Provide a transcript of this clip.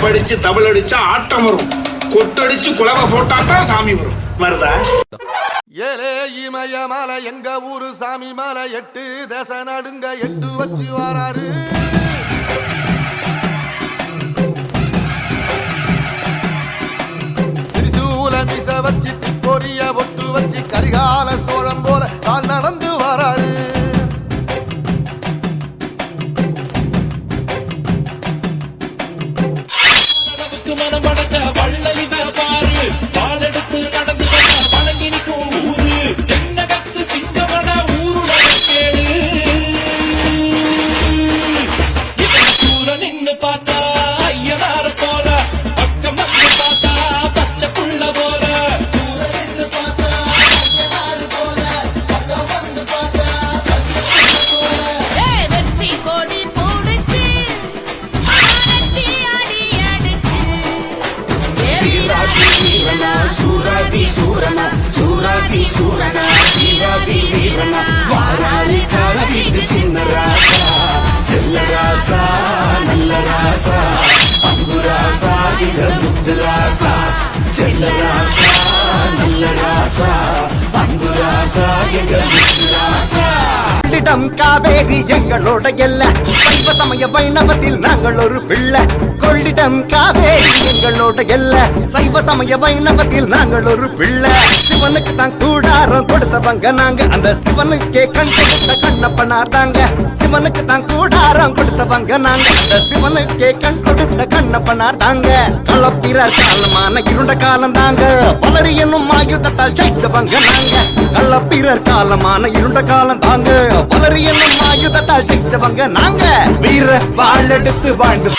தப்படிச்சு தபல் அடிச்சா ஆட்டம் வரும். கொட்டடிச்சு குலவை போட்டாதான் சாமி வரும். வருதா? ஏலே இமய மலை எங்க ஊரு? சாமி மலை எட்டு தேச நடுங்க எட்டு வச்சு வராரு. திரிசூல மிச வச்சு பொரிய சூரன சூரதி சூரன சூரதி சூரன சூரனா வீரன வாராரி கார வீட்டு சின்ன ராசா செல்ல ராசா நல்ல ராசா அன்பு ராசா இத புத்து ராசா செல்ல ராசா நல்ல ராசா அன்பு ராசா எங்க முத்து ராசா. காவேரி எங்களோட எல்லாம் சைவ சமய வைணவத்தில் நாங்கள் ஒரு பிள்ளை. கொள்ளிடம் காவேரி எங்களோட எல்ல. சைவ சமய வைணவத்தில் நாங்கள் ஒரு பிள்ளை. சிவனுக்கு தான் கூடாரம் கொடுத்தவங்க நாங்க. அந்த சிவனுக்கே கண் கண்ணப்பனார் தாங்க. சிவனுக்கு தான் கூடாரம் கொடுத்தவங்க நாங்க. அந்த சிவனுக்கே கண் கொடுத்த கண்ணப்பனார் தாங்க. களப்பிற காலமான இருண்ட காலம் தாங்க. பலரி என்னும் ஆயுதத்தால் ஜெயிச்சவங்க நாங்க. கள்ளப்பிறர் காலமான இருண்ட காலம் தாங்க. வளரி என்னும் ஆயுதத்தால் ஜெயிச்சவங்க நாங்க. வீர வாழ் எடுத்து வாழ்ந்து